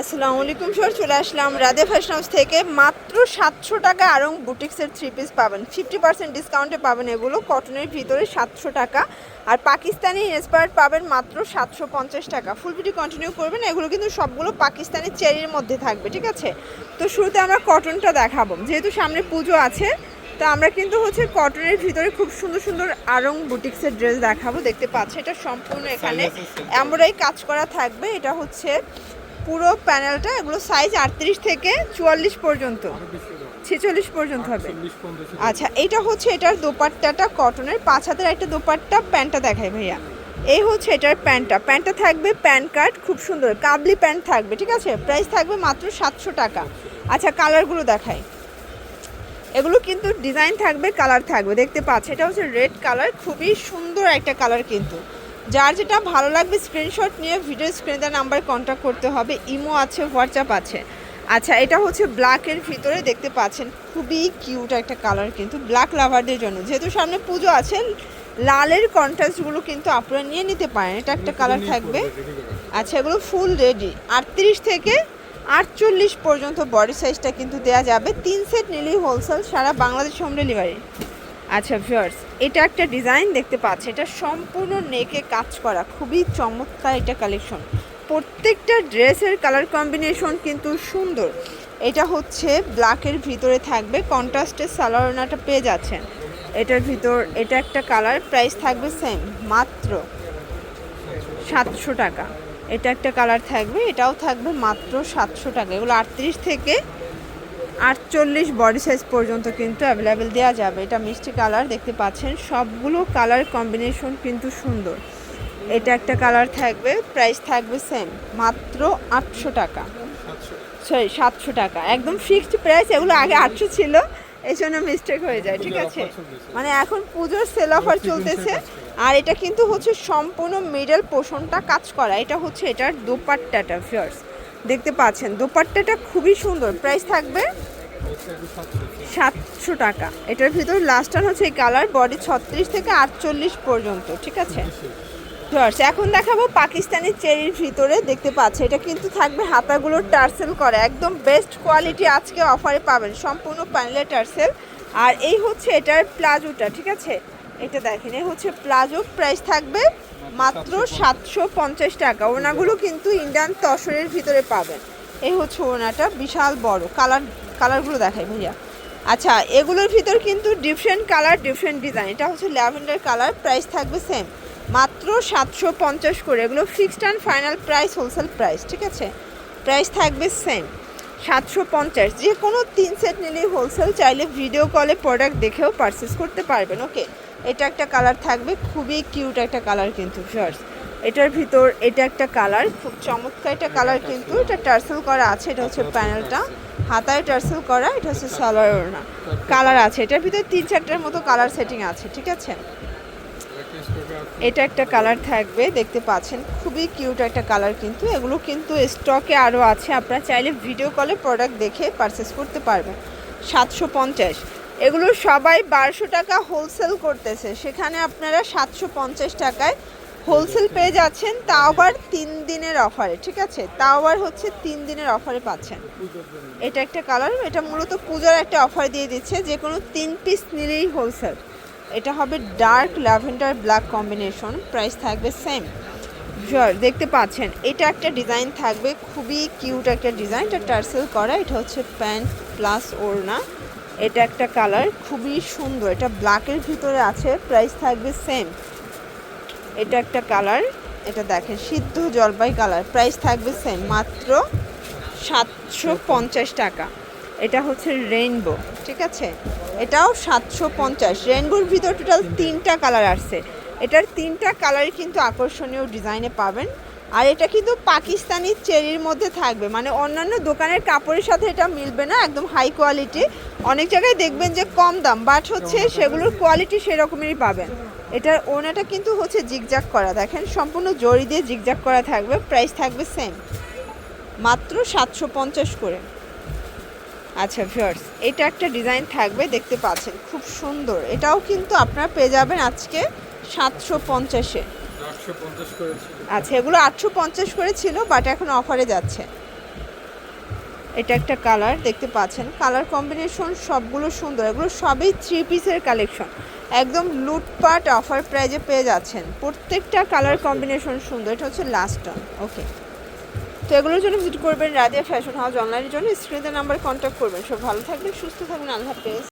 আসসালামু আলাইকুম স্যার চলে আসলাম রাধে ফ্যাশন হাউস থেকে। মাত্র সাতশো টাকা আরং বুটিক্সের থ্রি পিস পাবেন। ফিফটি পার্সেন্ট ডিসকাউন্টে পাবেন এগুলো কটনের ভিতরে সাতশো টাকা। আর পাকিস্তানি ইন্সপায়ার্ড পাবেন মাত্র সাতশো পঞ্চাশ টাকা। ফুল ভিডিও কন্টিনিউ করবেন এগুলো কিন্তু সবগুলো পাকিস্তানি চেরির মধ্যে থাকবে ঠিক আছে? তো শুরুতে আমরা কটনটা দেখাবো। যেহেতু সামনে পুজো আছে তো আমরা কিন্তু হচ্ছে কটনের ভিতরে খুব সুন্দর সুন্দর আরং বুটিক্সের ড্রেস দেখাবো। দেখতে পাচ্ছি এটা সম্পূর্ণ এখানে এমব্রয়ডারি কাজ করা থাকবে। এটা হচ্ছে পুরো প্যানেলটা এগুলো সাইজ আটত্রিশ থেকে চুয়াল্লিশ পর্যন্ত। ছেচল্লিশ পর্যন্ত হবে। আচ্ছা এটা হচ্ছে এটার দোপাট্টাটা কটনের পাঁচ হাতের একটা দোপাট্টা প্যান্টটা দেখায় ভাইয়া। এই হচ্ছে এটার প্যান্টটা প্যান্টটা থাকবে প্যান্ট কার্ড খুব সুন্দর। কাবলি প্যান্ট থাকবে ঠিক আছে? প্রাইস থাকবে মাত্র সাতশো টাকা। আচ্ছা কালারগুলো দেখায় এগুলো কিন্তু ডিজাইন থাকবে কালার থাকবে। দেখতে পাচ্ছ এটা হচ্ছে রেড কালার খুবই সুন্দর একটা কালার কিন্তু। যার যেটা ভালো লাগবে স্ক্রিনশট নিয়ে ভিডিও স্ক্রিনে দেওয়া নাম্বারে কন্ট্যাক্ট করতে হবে। ইমো আছে হোয়াটসঅ্যাপ আছে। আচ্ছা এটা হচ্ছে ব্ল্যাকের ভিতরে দেখতে পাচ্ছেন। খুবই কিউট একটা কালার কিন্তু ব্ল্যাক লাভারদের জন্য। যেহেতু সামনে পুজো আছে লালের কন্ট্রাস্টগুলো কিন্তু আপনারা নিয়ে নিতে পারেন। এটা একটা কালার থাকবে। আচ্ছা এগুলো ফুল রেডি আটত্রিশ থেকে আটচল্লিশ পর্যন্ত বডি সাইজটা কিন্তু দেওয়া যাবে। তিন সেট নিলেই হোলসেল সারা বাংলাদেশ হোম ডেলিভারি আচ্ছা ভিউয়ার্স এটা একটা ডিজাইন দেখতে পাচ্ছি। এটা সম্পূর্ণ নেকে কাজ করা, খুবই চমৎকার এটা কালেকশন প্রত্যেকটা ড্রেসের কালার কম্বিনেশন কিন্তু সুন্দর। এটা হচ্ছে ব্ল্যাকের ভিতরে থাকবে কন্ট্রাস্টের সালোয়ারনাটা পেয়ে যাচ্ছেন। এটার ভিতর, এটা একটা কালার প্রাইস থাকবে সেম মাত্র সাতশো টাকা। এটা একটা কালার থাকবে, এটাও থাকবে মাত্র সাতশো টাকা। এগুলো আটত্রিশ থেকে আটচল্লিশ বডি সাইজ পর্যন্ত কিন্তু অ্যাভেলেবেল দেওয়া যাবে। এটা মিষ্টি কালার দেখতে পাচ্ছেন। সবগুলো কালার কম্বিনেশন কিন্তু সুন্দর। এটা একটা কালার থাকবে প্রাইস থাকবে সেম মাত্র আটশো টাকা। সরি সাতশো টাকা। একদম ফিক্সড প্রাইস এগুলো আগে আটশো ছিল এই জন্য মিস্টেক হয়ে যায় ঠিক আছে? মানে এখন পুজোর সেল অফার চলতেছে। আর এটা কিন্তু হচ্ছে সম্পূর্ণ মিডল পোষণটা কাজ করা। এটা হচ্ছে এটার দোপাট্টাটা ফিয়ার্স দেখতে পাচ্ছেন, দোপাট্টাটা খুবই সুন্দর। প্রাইস থাকবে সাতশো টাকা। এটার ভিতরে লাস্টার হচ্ছে এই কালার বডি ছত্রিশ থেকে আটচল্লিশ পর্যন্ত, ঠিক আছে? এখন দেখাবো পাকিস্তানি চেরির ভিতরে, দেখতে পাচ্ছে এটা কিন্তু থাকবে হাতাগুলো টার্সেল করা, একদম বেস্ট কোয়ালিটি আজকে অফারে পাবেন, সম্পূর্ণ প্যানেলের টার্সেল। আর এই হচ্ছে এটার প্লাজোটা, ঠিক আছে? এটা দেখেন এই হচ্ছে প্লাজো। প্রাইস থাকবে মাত্র সাতশো পঞ্চাশ টাকা। ওনাগুলো কিন্তু ইন্ডিয়ান তসরের ভিতরে পাবেন। এই হচ্ছে ওনাটা, বিশাল বড়। কালার কালারগুলো দেখাই ভাইয়া। আচ্ছা এগুলোর ভিতর কিন্তু ডিফারেন্ট কালার ডিফারেন্ট ডিজাইন এটা হচ্ছে ল্যাভেন্ডার কালার প্রাইস থাকবে সেম মাত্র সাতশো পঞ্চাশ করে। এগুলো fixed and final price wholesale price ঠিক আছে? প্রাইস থাকবে সেম সাতশো পঞ্চাশ। যে কোনো তিন সেট নিলেই হোলসেল চাইলে ভিডিও কলে প্রোডাক্ট দেখেও পারচেস করতে পারবেন ওকে এটা একটা কালার থাকবে খুবই কিউট একটা কালার কিন্তু ফার্স এটার ভিতর এটা একটা কালার খুব চমৎকার একটা কালার কিন্তু এটা টার্সেল করা আছে এটা হচ্ছে প্যানেলটা হাতায় টার্সেল করা এটা হচ্ছে সালোয়ার ওড়না। কালার আছে এটার ভিতরে তিন চারটার মতো কালার সেটিং আছে ঠিক আছে? এটা একটা কালার থাকবে দেখতে পাচ্ছেন খুবই কিউট একটা কালার কিন্তু এগুলো কিন্তু স্টকে আরও আছে আপনারা চাইলে ভিডিও কলে প্রোডাক্ট দেখে পারচেস করতে পারবেন। সাতশো পঞ্চাশ। এগুলো সবাই বারোশো টাকা হোলসেল করতেছে। সেখানে আপনারা সাতশো পঞ্চাশ টাকায় হোলসেল পেয়ে যাচ্ছেন। তাও আবার তিন দিনের অফারে ঠিক আছে? তাও আবার হচ্ছে তিন দিনের অফারে পাচ্ছেন। এটা একটা কালার এটা মূলত পূজার একটা অফার দিয়ে দিচ্ছে। যে কোনো তিন পিস নিলেই হোলসেল এটা হবে dark lavender black combination price থাকবে সেম শিওর দেখতে পাচ্ছেন, এটা একটা ডিজাইন থাকবে। খুবই কিউট একটা ডিজাইন এটা টার্সেল করা, এটা হচ্ছে প্যান্ট প্লাস ওড়না। এটা একটা কালার, খুবই সুন্দর। এটা ব্ল্যাকের ভিতরে আছে প্রাইস থাকবে সেম এটা একটা কালার, এটা দেখেন, সিদ্ধ জলপাই কালার প্রাইস থাকবে সেম মাত্র সাতশো পঞ্চাশ টাকা। এটা হচ্ছে রেইনবো ঠিক আছে? এটাও সাতশো পঞ্চাশ। রেইনবোর ভিতর টোটাল তিনটা কালার আসছে। এটার তিনটা কালারই কিন্তু আকর্ষণীয় ডিজাইনে পাবেন। আর এটা কিন্তু পাকিস্তানি চেরির মধ্যে থাকবে। মানে অন্যান্য দোকানের কাপড়ের সাথে এটা মিলবে না, একদম হাই কোয়ালিটি অনেক জায়গায় দেখবেন যে কম দাম বাট হচ্ছে সেগুলোর কোয়ালিটি সেরকমেরই পাবেন। এটার ওনাটা কিন্তু হচ্ছে জিগজাক করা। দেখেন, সম্পূর্ণ জড়ি দিয়ে জিগজাক করা থাকবে প্রাইস থাকবে সেম মাত্র সাতশো পঞ্চাশ করে। আচ্ছা ভিউয়ার্স এটা একটা ডিজাইন থাকবে, দেখতে পাচ্ছেন, খুব সুন্দর। এটাও কিন্তু আপনারা পেয়ে যাবেন আজকে সাতশো পঞ্চাশে। আচ্ছা এগুলো আটশো পঞ্চাশ করে ছিল বাট এখন অফারে যাচ্ছে। এটা একটা কালার দেখতে পাচ্ছেন। কালার কম্বিনেশন সবগুলো সুন্দর। এগুলো সবই থ্রি পিসের কালেকশন একদম লুটপাট অফার প্রাইজে পেয়ে যাচ্ছেন। প্রত্যেকটা কালার কম্বিনেশন সুন্দর। এটা হচ্ছে লাস্ট অন ওকে তো এগুলোর জন্য ভিজিট করবেন রাদিয়া ফ্যাশন হাউস অনলাইনের জন্য। স্ক্রিনের নাম্বারে কন্ট্যাক্ট করবেন। সব ভালো থাকবেন সুস্থ থাকবেন। আল্লাহ হাফেজ।